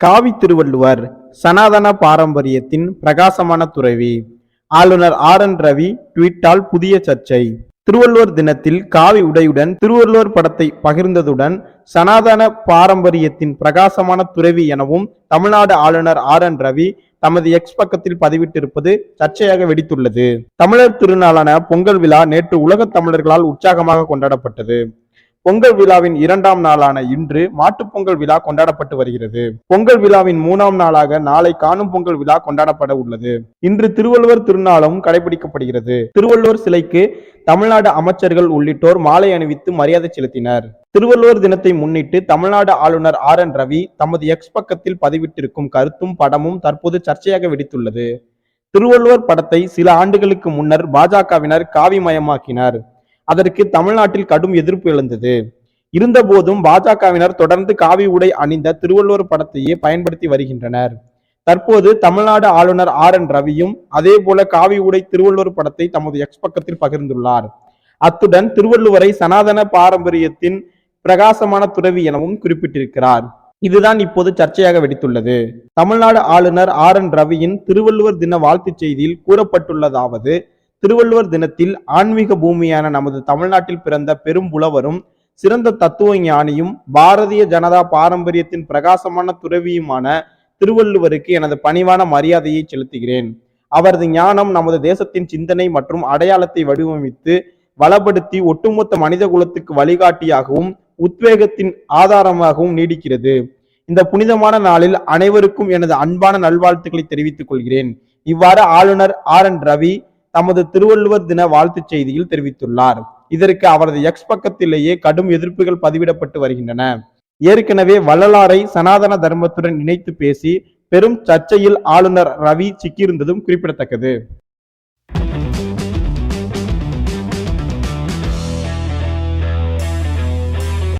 காவி திருவள்ளுவர் சனாதன பாரம்பரியத்தின் பிரகாசமான துறவி. ஆளுநர் ஆர் என் ரவி ட்வீட்டால் புதிய சர்ச்சை. திருவள்ளுவர் தினத்தில் காவி உடையுடன் திருவள்ளுவர் படத்தை பகிர்ந்ததுடன் சனாதன பாரம்பரியத்தின் பிரகாசமான துறவி எனவும் தமிழ்நாடு ஆளுநர் ஆர் என் ரவி தமது எக்ஸ் பக்கத்தில் பதிவிட்டிருப்பது சர்ச்சையாக வெடித்துள்ளது. தமிழர் திருநாளான பொங்கல் விழா நேற்று உலகத் தமிழர்களால் உற்சாகமாக கொண்டாடப்பட்டது. பொங்கல் விழாவின் இரண்டாம் நாளான இன்று மாட்டுப் பொங்கல் விழா கொண்டாடப்பட்டு வருகிறது. பொங்கல் விழாவின் மூணாம் நாளாக நாளை காணும் பொங்கல் விழா கொண்டாடப்பட உள்ளது. இன்று திருவள்ளுவர் திருநாளும் கடைபிடிக்கப்படுகிறது. திருவள்ளுவர் சிலைக்கு தமிழ்நாடு அமைச்சர்கள் உள்ளிட்டோர் மாலை அணிவித்து மரியாதை செலுத்தினர். திருவள்ளுவர் தினத்தை முன்னிட்டு தமிழ்நாடு ஆளுநர் ஆர் என் ரவி தமது எக்ஸ் பக்கத்தில் பதிவிட்டிருக்கும் கருத்தும் படமும் தற்போது சர்ச்சையாக வெடித்துள்ளது. திருவள்ளுவர் படத்தை சில ஆண்டுகளுக்கு முன்னர் பாஜகவினர் காவிமயமாக்கினர். அதற்கு தமிழ்நாட்டில் கடும் எதிர்ப்பு எழுந்தது. இருந்தபோதும் பாஜகவினர் தொடர்ந்து காவி உடை அணிந்த திருவள்ளுவர் படத்தையே பயன்படுத்தி வருகின்றனர். தற்போது தமிழ்நாடு ஆளுநர் ஆர் என் ரவியும் அதே போல காவி உடை திருவள்ளுவர் படத்தை தமது எக்ஸ் பக்கத்தில் பகிர்ந்துள்ளார். அத்துடன் திருவள்ளுவரை சனாதன பாரம்பரியத்தின் பிரகாசமான துறவி எனவும் குறிப்பிட்டிருக்கிறார். இதுதான் இப்போது சர்ச்சையாக வெடித்துள்ளது. தமிழ்நாடு ஆளுநர் ஆர் என் ரவியின் திருவள்ளுவர் தின வாழ்த்துச் செய்தியில் கூறப்பட்டுள்ளதாவது திருவள்ளுவர் தினத்தில் ஆன்மீக பூமியான நமது தமிழ்நாட்டில் பிறந்த பெரும் புலவரும் சிறந்த தத்துவ ஞானியும் பாரதிய ஜனதா பாரம்பரியத்தின் பிரகாசமான துறவியுமான திருவள்ளுவருக்கு எனது பணிவான மரியாதையை செலுத்துகிறேன். அவரது ஞானம் நமது தேசத்தின் சிந்தனை மற்றும் அடையாளத்தை வடிவமைத்து வளப்படுத்தி ஒட்டுமொத்த மனித குலத்துக்கு வழிகாட்டியாகவும் உத்வேகத்தின் ஆதாரமாகவும் நீடிக்கிறது. இந்த புனிதமான நாளில் அனைவருக்கும் எனது அன்பான நல்வாழ்த்துக்களை தெரிவித்துக் கொள்கிறேன். இவ்வாறு ஆளுநர் ஆர் என் ரவி தமது திருவள்ளுவர் தின வாழ்த்துச் செய்தியில் தெரிவித்துள்ளார். இதற்கு அவரது எக்ஸ் பக்கத்திலேயே கடும் எதிர்ப்புகள் பதிவிடப்பட்டு வருகின்றன. ஏற்கனவே வள்ளலாரை சனாதன தர்மத்துடன் இணைத்து பேசி பெரும் சர்ச்சையில் ஆளுநர் ரவி சிக்கியிருந்ததும் குறிப்பிடத்தக்கது.